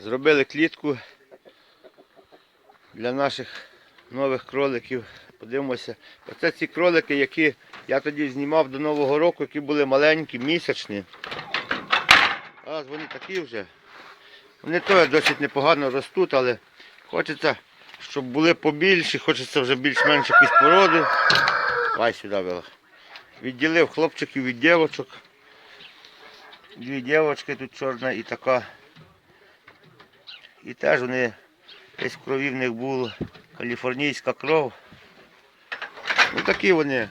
Зробили клітку для наших нових кроликів. Подивимося. Оце ці кролики, які я тоді знімав до Нового року, які були маленькі, місячні. А вони такі вже. Вони теж досить непогано ростуть, але хочеться, щоб були побільші, хочеться вже більш-менш якісь породи. Давай сюди вела. Відділив хлопчиків від дівочок. Дві дівочки тут чорна і така. І теж вони десь в крові в них було каліфорнійська кров. Ну такі вони.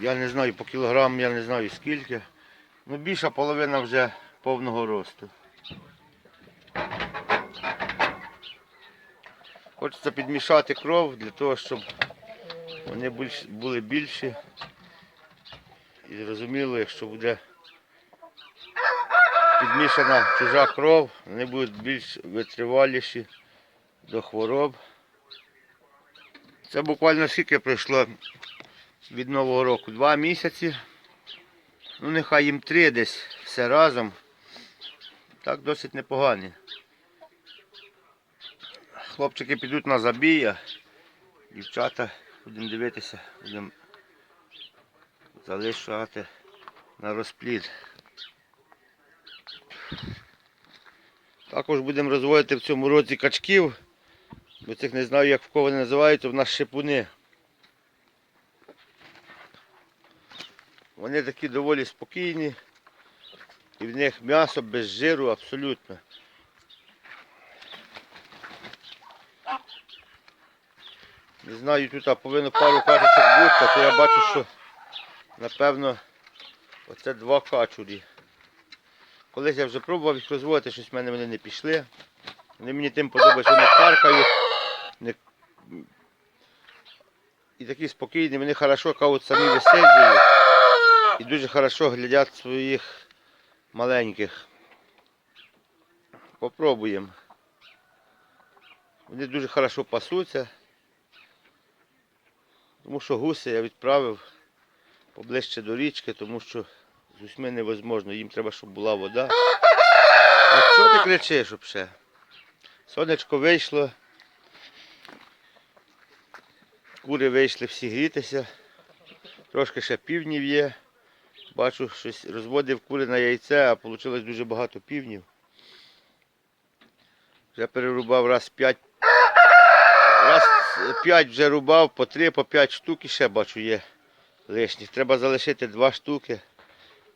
Я не знаю по кілограм, я не знаю скільки. Ну більша половина вже повного росту. Хочеться підмішати кров для того, щоб вони були більші. І зрозуміло, якщо буде підмішана чужа кров, вони будуть більш витриваліші до хвороб. Це буквально скільки пройшло від Нового року? Два місяці. Ну нехай їм три десь все разом. Так досить непогані. Хлопчики підуть на забій, а дівчата будемо дивитися, будемо залишати на розплід. Також будемо розводити в цьому році качків, бо цих не знаю, як в кого вони називаються, в нас шипуни. Вони такі доволі спокійні і в них м'ясо без жиру абсолютно. Не знаю, тут повинно пару качечок бути, то я бачу, що напевно оце два качурі. Колись я вже пробував їх розводити, щось в мене вони не пішли. Вони мені тим подобаються, вони каркають. Не... І такі спокійні, вони хорошо кажуть, самі висиджують. І дуже хорошо глядять своїх маленьких. Попробуємо. Вони дуже хорошо пасуться. Тому що гуси я відправив поближче до річки, тому що з усьми невозможно. Їм треба, щоб була вода. А що ти кричиш взагалі? Сонечко вийшло. Кури вийшли всі грітися. Трошки ще півнів є. Бачу, щось розводив кури на яйце, а вийшло дуже багато півнів. Вже перерубав раз п'ять. Раз п'ять вже рубав, по три, по п'ять штук і ще бачу є лишніх. Треба залишити два штуки,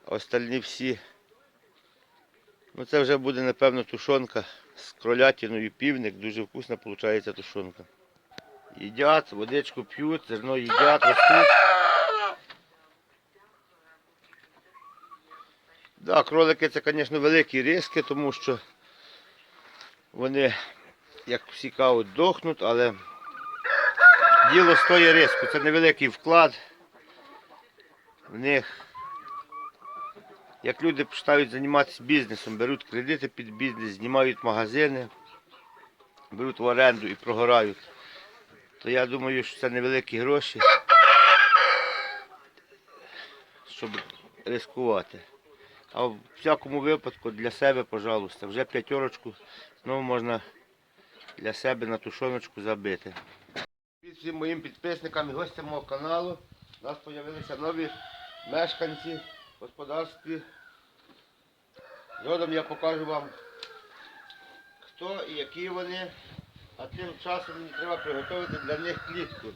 остальні всі. Ну це вже буде, напевно, тушонка з кролятиною півник. Дуже вкусна виходить тушонка. Їдять, водичку п'ють, зерно їдять, ростуть. Да, кролики це, звісно, великі риски, тому що вони, як всі кажуть, дохнуть, але діло стоїть риску. Це невеликий вклад в них. Як люди починають займатися бізнесом, беруть кредити під бізнес, знімають магазини, беруть в оренду і прогорають, то я думаю, що це невеликі гроші, щоб ризикувати. А в всякому випадку для себе, пожалуйста, вже п'ятерочку знову можна для себе на тушоночку забити. Від всім моїм підписникам і гостям мого каналу у нас з'явилися нові мешканці господарстві. Згодом я покажу вам, хто і які вони, а тим часом мені треба приготувати для них клітку.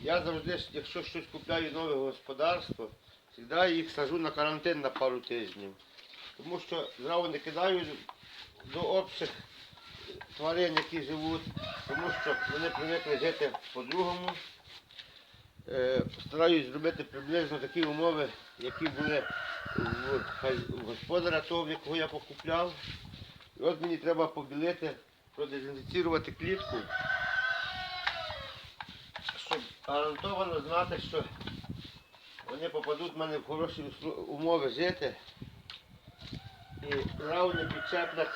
Я завжди, якщо щось купляю нове господарство, завжди їх сажу на карантин на пару тижнів. Тому що зразу не кидаю до общих тварин, які живуть, тому що вони привикли жити по-другому. Е, Стараюсь зробити приблизно такі умови, які були в, у господаря того, в якого я покупляв. І от мені треба побілити, продезінфіцірувати клітку, щоб гарантовано знати, що вони попадуть в мене в хороші умови жити і не підчеплять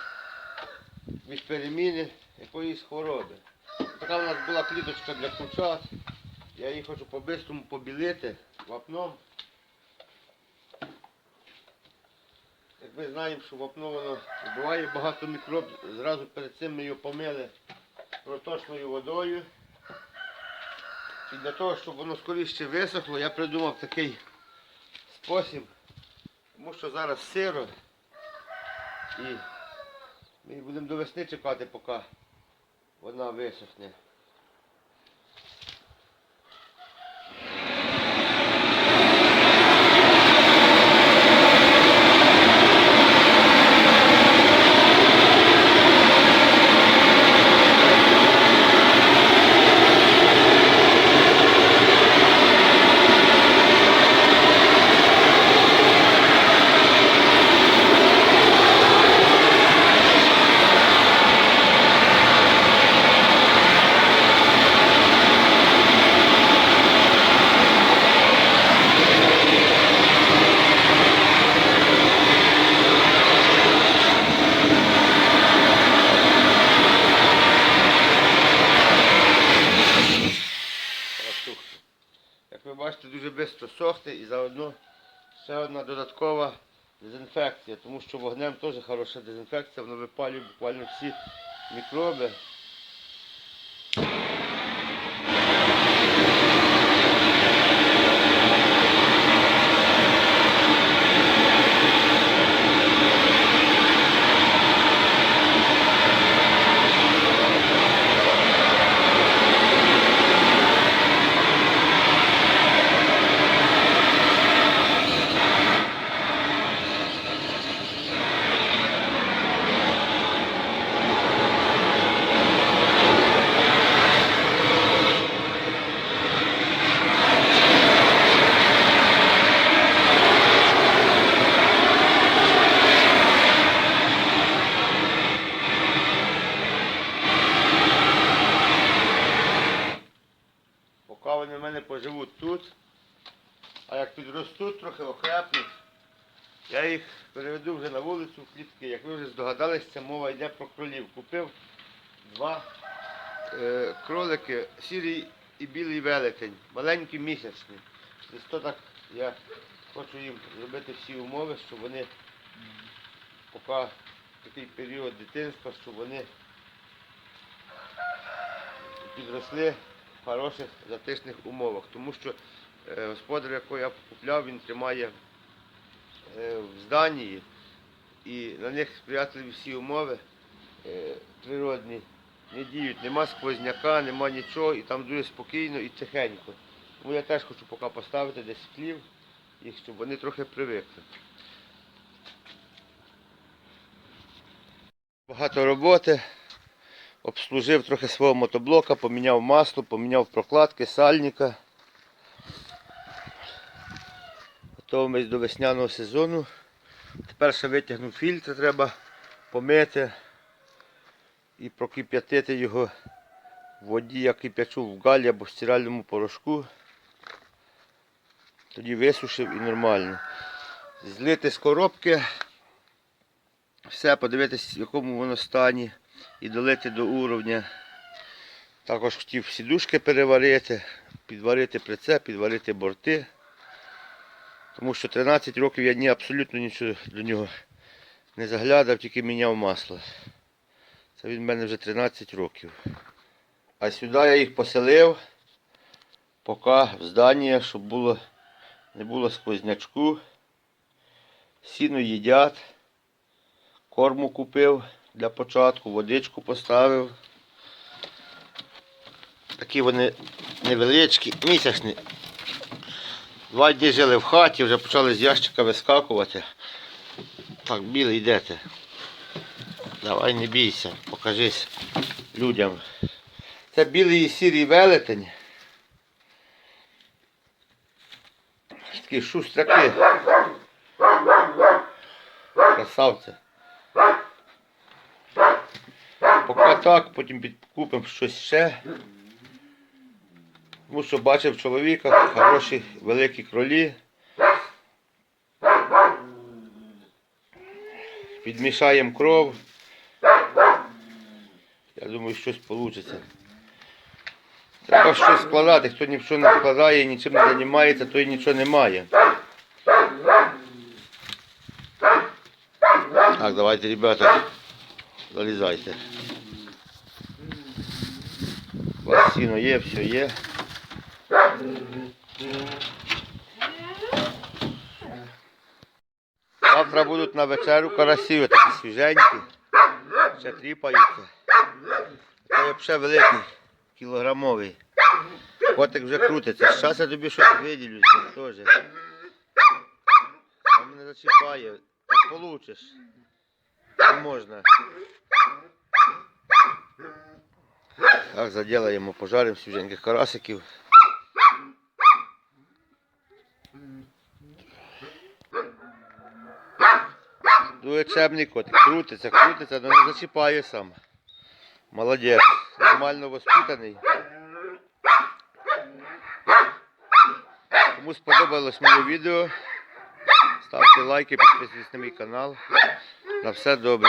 від переміни якоїсь хвороби. Така у нас була кліточка для курчат. Я її хочу по-бистрому побілити вапном. Як ми знаємо, що вапно воно вбиває багато мікроб. Зразу перед цим ми його помили проточною водою. І для того, щоб воно скоріше висохло, я придумав такий спосіб, тому що зараз сиро і ми будемо до весни чекати, поки вона висохне. Сухне. Як ви бачите, дуже швидко сохне і заодно ще одна додаткова дезінфекція, тому що вогнем теж хороша дезінфекція, воно випалює буквально всі мікроби. Я їх переведу вже на вулицю клітки. Як ви вже здогадались, це мова йде про кролів. Купив два е, кролики, сірий і білий велетень, маленькі місячні. Десь так я хочу їм зробити всі умови, щоб вони поки такий період дитинства, щоб вони підросли в хороших затишних умовах. Тому що е, господар, якого я купляв, він тримає в зданні і на них сприятливі всі умови е, природні не діють. Нема сквозняка, нема нічого, і там дуже спокійно і тихенько. Тому я теж хочу поки поставити десь хлів, їх, щоб вони трохи привикли. Багато роботи. Обслужив трохи свого мотоблока, поміняв масло, поміняв прокладки, сальника. Готовимось до весняного сезону. Тепер ще витягнув фільтр, треба помити і прокип'ятити його в воді, я кип'ячу в галі або в стиральному порошку. Тоді висушив і нормально. Злити з коробки, все, подивитись, в якому воно стані і долити до уровня. Також хотів сідушки переварити, підварити прицеп, підварити борти. Тому що 13 років я ні абсолютно нічого до нього не заглядав, тільки міняв масло. Це від мене вже 13 років. А сюди я їх поселив, поки в здання, щоб було, не було сквознячку. Сіно їдять. Корму купив для початку, водичку поставив. Такі вони невеличкі, місячні. Два дні жили в хаті, вже почали з ящика вискакувати. Так, білий йдете. Давай не бійся, покажись людям. Це білий і сірий велетень. Такі шустряки. Красавці. Поки так, потім підкупимо щось ще. Тому що бачив чоловіка, хороші великі кролі. Підмішаємо кров. Я думаю, щось вийде. Треба щось складати. Хто ні в що не складає, нічим не займається, той нічого не має. Так, давайте, ребята, залізайте. Сіно є, все є. Завтра будуть на вечерю карасі, такі свіженькі. Ще тріпаються. Це взагалі великий, кілограмовий. Котик вже крутиться. Зараз я тобі щось виділю теж. Там мене зачіпає. Так получиш. Не можна. Так, заділаємо, пожаримо свіженьких карасиків. Дуже чемний котик. Крутиться, крутиться, але не зачіпає сам. Молодець. Нормально воспитаний. Кому сподобалось моє відео, ставте лайки, підписуйтесь на мій канал. На все добре.